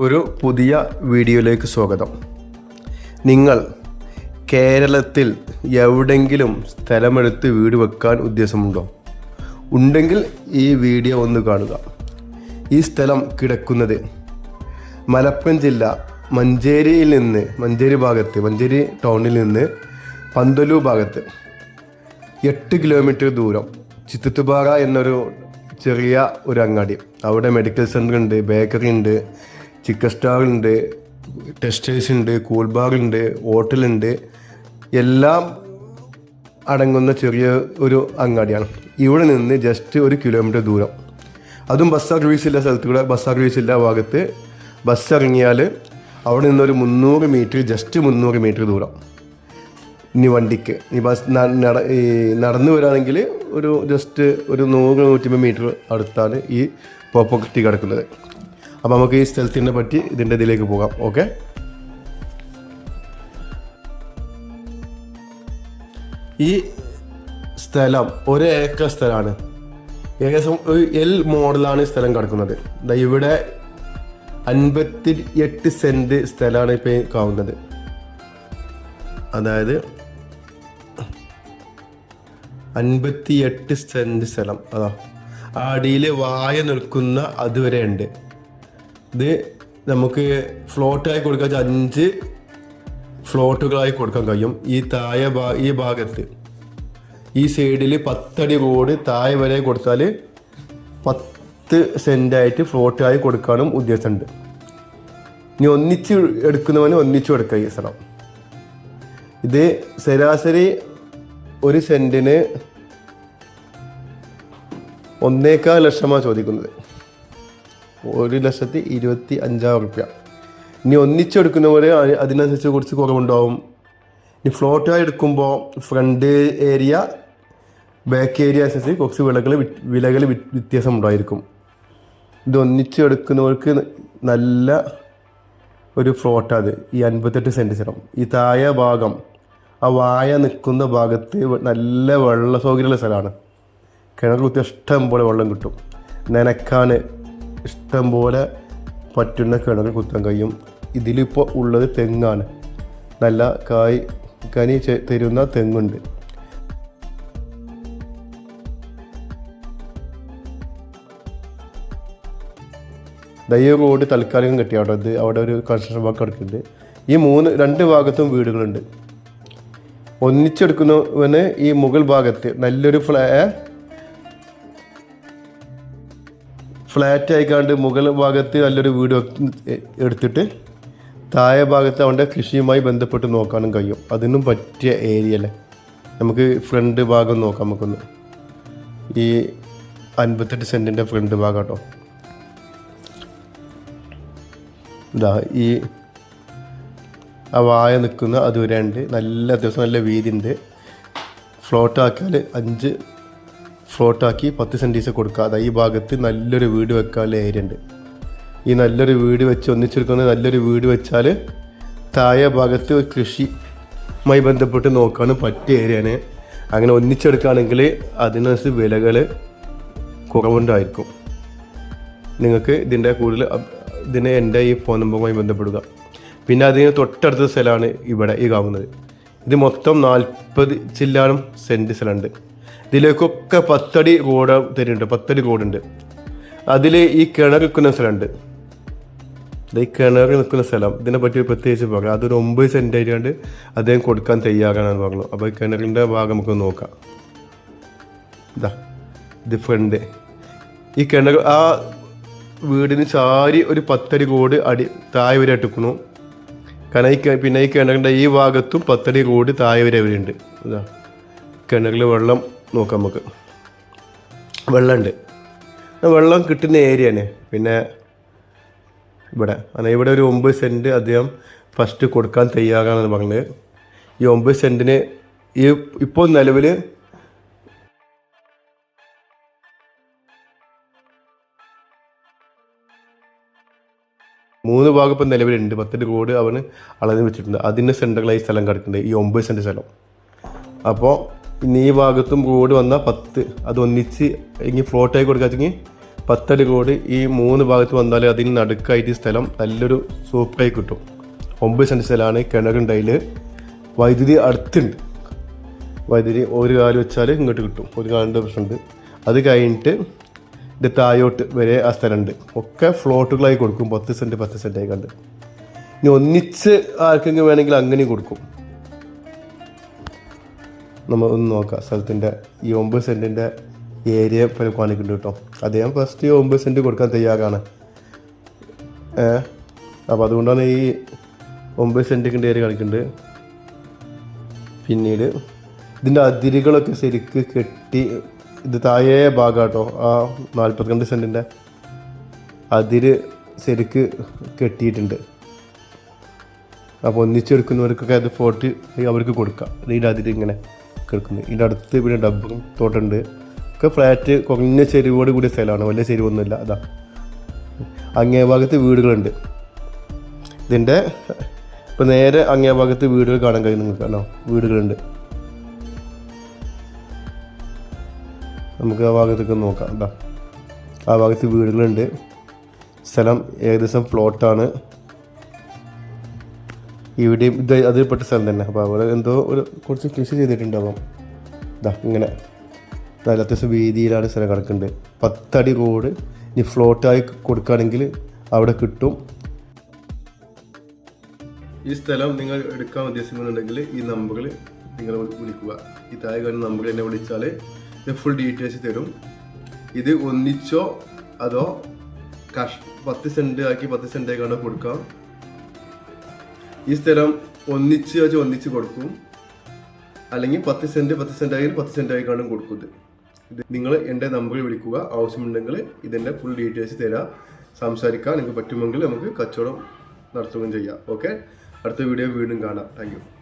ഒരു പുതിയ വീഡിയോയിലേക്ക് സ്വാഗതം. നിങ്ങൾ കേരളത്തിൽ എവിടെങ്കിലും സ്ഥലമെടുത്ത് വീട് വെക്കാൻ ഉദ്ദേശമുണ്ടോ? ഉണ്ടെങ്കിൽ ഈ വീഡിയോ ഒന്ന് കാണുക. ഈ സ്ഥലം കിടക്കുന്നത് മലപ്പുറം ജില്ല മഞ്ചേരിയിൽ നിന്ന് മഞ്ചേരി ഭാഗത്ത് മഞ്ചേരി ടൗണിൽ നിന്ന് പന്തലൂർ ഭാഗത്ത്. എട്ട് കിലോമീറ്റർ ദൂരം. ചിത്തത്തുപാറ എന്നൊരു ചെറിയ ഒരു അങ്ങാടി. അവിടെ മെഡിക്കൽ സെന്റർ ഉണ്ട് ബേക്കറി ഉണ്ട് ചിക്കൻ സ്റ്റാളുണ്ട് ടെസ്റ്റേഴ്സ് ഉണ്ട് ഹോട്ടലുണ്ട്. എല്ലാം അടങ്ങുന്ന ചെറിയ ഒരു അങ്ങാടിയാണ്. ഇവിടെ നിന്ന് ജസ്റ്റ് ഒരു കിലോമീറ്റർ ദൂരം. അതും ബസ് സർവീസ് ഇല്ല സ്ഥലത്തൂടെ ബസ് സർവീസ് ഇല്ല ഭാഗത്ത്. ബസ് ഇറങ്ങിയാൽ അവിടെ നിന്നൊരു മുന്നൂറ് മീറ്റർ ജസ്റ്റ് മുന്നൂറ് മീറ്റർ ദൂരം. ഇനി വണ്ടിക്ക്. ഈ ബസ് നടന്നു വരാണെങ്കിൽ ഒരു ജസ്റ്റ് ഒരു നൂറ് നൂറ്റമ്പത് മീറ്റർ അടുത്താണ് ഈ പ്രോപ്പർട്ടി കിടക്കുന്നത്. അപ്പോൾ നമുക്ക് ഈ സ്ഥലത്തിനെ പറ്റി ഇതിന്റെ ഇതിലേക്ക് പോകാം. ഓക്കെ ഈ സ്ഥലം ഒരു ഏക്കർ സ്ഥലമാണ്. ഏകദേശം ഒരു എൽ മോഡലാണ് ഈ സ്ഥലം കിടക്കുന്നത്. ഇവിടെ അൻപത്തി എട്ട് സെന്റ് സ്ഥലമാണ് ഇപ്പോൾ കാണുന്നത്. അതായത് അൻപത്തി എട്ട് സെന്റ് സ്ഥലം. അതാ. അടിയിൽ വായ നിൽക്കുന്ന അതുവരെ ഉണ്ട്. ഇത് നമുക്ക് ഫ്ലോട്ടായി കൊടുക്കാൻ അഞ്ച് ഫ്ലോട്ടുകളായി കൊടുക്കാൻ കഴിയും. ഈ താഴെ ഭാ ഈ ഭാഗത്ത്. ഈ സൈഡിൽ പത്തടി റോഡ് താഴെ വരെ കൊടുത്താൽ പത്ത് സെന്റായിട്ട് ഫ്ലോട്ടായി കൊടുക്കാനും ഉദ്ദേശമുണ്ട്. ഇനി ഒന്നിച്ച് എടുക്കുന്നവന് ഒന്നിച്ചു എടുക്കുക ഈ സ്ഥലം. ഇത് ശരാശരി ഒരു സെന്റിന് ഒന്നേക്കാൽ ലക്ഷമാണ് ചോദിക്കുന്നത്. ഒരു ലക്ഷത്തി ഇരുപത്തി അഞ്ചായിരം റുപ്യ. ഇനി ഒന്നിച്ചെടുക്കുന്നവർ അതിനനുസരിച്ച് കുറച്ച് കുറവുണ്ടാവും. ഇനി ഫ്ലോട്ടായി എടുക്കുമ്പോൾ ഫ്രണ്ട് ഏരിയ ബാക്ക് ഏരിയ അനുസരിച്ച് കുറച്ച് വിലകൾ വിലകൾ വ്യത്യാസം ഉണ്ടായിരിക്കും. ഇത് ഒന്നിച്ചെടുക്കുന്നവർക്ക് നല്ല ഒരു ഫ്ലോട്ടാണ് ഈ അൻപത്തെട്ട് സെന്റ് സ്ഥലം ഈ താഴെ ഭാഗം ആ വായ നിൽക്കുന്ന ഭാഗത്ത് നല്ല വെള്ള സൗകര്യമുള്ള സ്ഥലമാണ്. കിണർ കുത്തി ഇഷ്ടം പോലെ വെള്ളം കിട്ടും. നനക്കാൻ ഇഷ്ടം പോലെ പറ്റുന്ന കിണർ കുത്താൻ കഴിയും. ഇതിലിപ്പോൾ ഉള്ളത് തെങ്ങാണ്. നല്ല കായ് കനി തരുന്ന തെങ്ങുണ്ട്. ദയ്യ റോഡ് തൽക്കാലികം കെട്ടി അവിടെ ഇത് അവിടെ ഒരു കൺസ്ട്രക്ഷൻ വർക്ക് കിടക്കുന്നുണ്ട് ഈ മൂന്ന് രണ്ട് ഭാഗത്തും വീടുകളുണ്ട്. ഒന്നിച്ചെടുക്കുന്നവന് ഈ മുകൾ ഭാഗത്ത് നല്ലൊരു ഫ്ലാ ഫ്ലാറ്റ് ആയിക്കാണ്ട് മുകൾ ഭാഗത്ത് നല്ലൊരു വീട് എടുത്തിട്ട് താഴെ ഭാഗത്ത് അവന്റെ കൃഷിയുമായി ബന്ധപ്പെട്ട് നോക്കാനും കഴിയും. അതിനും പറ്റിയ ഏരിയ അല്ലേ നമുക്ക് ഫ്രണ്ട് ഭാഗം നോക്കാം നമുക്കൊന്ന്. ഈ അൻപത്തെട്ട് സെന്റിന്റെ ഫ്രണ്ട് ഭാഗം കേട്ടോ. ഇതാ ഈ ആ വായ നിൽക്കുന്ന അതുവരെ ഉണ്ട് നല്ല അത്യാവശ്യം നല്ല വീതി ഉണ്ട് ഫ്ലോട്ട് ആക്കിയാൽ അഞ്ച് ഫ്ലോട്ടാക്കി പത്ത് സെന്റീസ് കൊടുക്കുക അതാ ഈ ഭാഗത്ത് നല്ലൊരു വീട് വെക്കാനുള്ള ഏരിയ ഉണ്ട്. ഈ നല്ലൊരു വീട് വെച്ച് ഒന്നിച്ചെടുക്കുന്ന നല്ലൊരു വീട് വെച്ചാൽ താഴെ ഭാഗത്ത് കൃഷിയുമായി ബന്ധപ്പെട്ട് നോക്കാനും പറ്റിയ ഏരിയയാണ് അങ്ങനെ ഒന്നിച്ചെടുക്കുകയാണെങ്കിൽ അതിനനുസരിച്ച് വിലകൾ കുറവുണ്ടായിരിക്കും. നിങ്ങൾക്ക് ഇതിന്റെ കൂടുതൽ ഇതിന് എന്റെ ഈ ഫോൺ നമ്പറുമായി ബന്ധപ്പെടുക. പിന്നെ അതിന് തൊട്ടടുത്ത സ്ഥലമാണ് ഇവിടെ ഈ കാണുന്നത്. ഇത് മൊത്തം നാൽപ്പത് ചില്ലാനും സെന്റ് സ്ഥലമുണ്ട് ഇതിലേക്കൊക്കെ പത്തടി റോഡ് തരുന്നുണ്ട് പത്തടി കൂടുണ്ട്. അതിൽ ഈ കിണർ നിൽക്കുന്ന സ്ഥലമുണ്ട്. ഈ കിണർ നിൽക്കുന്ന സ്ഥലം ഇതിനെ പറ്റി പ്രത്യേകിച്ച് പറയാം. അതൊരു ഒമ്പത് സെന്റ് ആയിട്ടാണ്ട് അദ്ദേഹം കൊടുക്കാൻ തയ്യാറാണെന്ന് പറഞ്ഞു. അപ്പോൾ ഈ കിണറിന്റെ ഭാഗം നമുക്ക് നോക്കാം. ഇതാ ഇത് ഫ്രണ്ട് ഈ കിണർ ആ വീടിന് ചാരി ഒരു പത്തടി റോഡ് അടി താഴെ വരെ ഇട്ടിക്കണു കാരണം ഈ പിന്നെ ഈ കിണറിന്റെ ഈ ഭാഗത്തും പത്തടി റോഡ് താഴെ വരെ അവരുണ്ട് ഇതാ കിണറിൽ വെള്ളം നോക്കാം നമുക്ക്. വെള്ളമുണ്ട്. വെള്ളം കിട്ടുന്ന ഏരിയയാണ് പിന്നെ ഇവിടെ അങ്ങനെ ഇവിടെ ഒരു ഒമ്പത് സെന്റ് അദ്ദേഹം ഫസ്റ്റ് കൊടുക്കാൻ തയ്യാറാണെന്ന് പറഞ്ഞത് ഈ ഒമ്പത് സെന്റിന് ഈ ഇപ്പോൾ നിലവിൽ മൂന്ന് ഭാഗം ഇപ്പം നിലവിലുണ്ട്. പത്തിന്റെ കോടി അവന് അളന്ന് വെച്ചിട്ടുണ്ട്. അതിന്റെ സെന്ററിലായി സ്ഥലം കിടക്കുന്നുണ്ട്. ഈ ഒമ്പത് സെന്റ് സ്ഥലം. അപ്പോൾ ഇനി ഈ ഭാഗത്തും റോഡ് വന്നാൽ പത്ത്. അത് ഒന്നിച്ച് ഇനി ഫ്ലോട്ടായി കൊടുക്കാച്ചെങ്കിൽ പത്തടി റോഡ് ഈ മൂന്ന് ഭാഗത്ത് വന്നാൽ അതിന് നടുക്കായിട്ട് സ്ഥലം നല്ലൊരു സൂപ്പറായി കിട്ടും. ഒമ്പത് സെന്റ് സ്ഥലമാണ് കിണറുണ്ടതിൽ വൈദ്യുതി അടുത്തുണ്ട്. വൈദ്യുതി ഒരു കാൽ വെച്ചാൽ ഇങ്ങോട്ട് കിട്ടും. ഒരു കാലിന്റെ പ്രശ്നമുണ്ട്. അത് കഴിഞ്ഞിട്ട് ഇത് താഴോട്ട് വരെ ആ സ്ഥലമുണ്ട്. ഒക്കെ ഫ്ലോട്ടുകളായി കൊടുക്കും. പത്ത് സെന്റ് പത്ത് സെന്റായി കണ്ട്. ഇനി ഒന്നിച്ച് ആർക്കെങ്കിലും വേണമെങ്കിൽ അങ്ങനെയും കൊടുക്കും. നമ്മൾ ഒന്ന് നോക്കാം. സ്ഥലത്തിന്റെ ഈ ഒമ്പത് സെന്റിന്റെ ഏരിയ കാണിക്കുന്നുണ്ട് കേട്ടോ. അദ്ദേഹം ഫസ്റ്റ് ഈ ഒമ്പത് സെന്റ് കൊടുക്കാൻ തയ്യാറാണ്. അപ്പോൾ അതുകൊണ്ടാണ് ഈ ഒമ്പത് സെന്റിന്റെ ഏരിയ കാണിക്കുന്നുണ്ട്. പിന്നീട് ഇതിന്റെ അതിരുകളൊക്കെ ശരിക്ക് കെട്ടി ഇത് താഴെ ഭാഗം കേട്ടോ ആ നാൽപ്പത്തിരണ്ട് സെന്റിന്റെ അതിര് ശരിക്ക് കെട്ടിയിട്ടുണ്ട്. അപ്പോൾ ഒന്നിച്ചെടുക്കുന്നവർക്കൊക്കെ അത് ഫോർട്ടി അവർക്ക് കൊടുക്കാം. ഇതിന്റെ അതിര് ഇങ്ങനെ. കിടക്കുന്നത് ഇതിന്റെ അടുത്ത് പിന്നെ ഡബും തോട്ടുണ്ട്. ഒക്കെ ഫ്ലാറ്റ് കുറഞ്ഞ ചെരുവോട് കൂടിയ സ്ഥലമാണ്. വലിയ ചെരുവൊന്നുമില്ല. അതാ. അങ്ങേ ഭാഗത്ത് വീടുകളുണ്ട്. ഇതിന്റെ ഇപ്പോൾ നേരെ അങ്ങേ ഭാഗത്ത് വീടുകൾ കാണാൻ കഴിയും നിങ്ങൾക്ക് കാണോ വീടുകളുണ്ട്. നമുക്ക് ആ ഭാഗത്തേക്ക് നോക്കാം. അതാ. ആ ഭാഗത്ത് വീടുകളുണ്ട്. സ്ഥലം ഏകദേശം പ്ലോട്ടാണ് ഇവിടെയും ഇത് അതിൽപ്പെട്ട സ്ഥലം തന്നെ. അപ്പോൾ അവിടെ എന്തോ ഒരു കുറച്ച് കൃഷി ചെയ്തിട്ടുണ്ടാവും. ഇതാ ഇങ്ങനെ. നല്ല അത്യാവശ്യം വീതിയിലാണ് സ്ഥലം കിടക്കുന്നത് പത്തടി റോഡ് ഇനി ഫ്ലോട്ടായി കൊടുക്കുകയാണെങ്കിൽ അവിടെ കിട്ടും. ഈ സ്ഥലം നിങ്ങൾ എടുക്കാൻ ഉദ്ദേശിക്കുന്നുണ്ടെങ്കിൽ ഈ നമ്പറിൽ നിങ്ങൾ വിളിക്കുക. ഈ താഴെ കാണുന്ന നമ്പറിൽ എന്നെ വിളിച്ചാൽ ഫുൾ ഡീറ്റെയിൽസ് തരും. ഇത് ഒന്നിച്ചോ അതോ കഷ് പത്ത് സെന്റ് ആക്കി പത്ത് സെന്റ് ആയിക്കാണോ കൊടുക്കാം. ഈ സ്ഥലം ഒന്നിച്ച് വെച്ച് ഒന്നിച്ച് കൊടുക്കും. അല്ലെങ്കിൽ പത്ത് സെന്റ് പത്ത് സെന്റ് ആയി പത്ത് സെന്റ് ആയിക്കാണ് കൊടുക്കുന്നത് ഇത് നിങ്ങൾ എന്റെ നമ്പറിൽ വിളിക്കുക. ആവശ്യമുണ്ടെങ്കിൽ ഇതിന്റെ ഫുൾ ഡീറ്റെയിൽസ് തരാം. സംസാരിക്കാം. നിങ്ങൾക്ക് പറ്റുമെങ്കിൽ നമുക്ക് കച്ചവടം നടത്തുകയും ചെയ്യാം. ഓക്കെ അടുത്ത വീഡിയോ വീണ്ടും കാണാം. താങ്ക്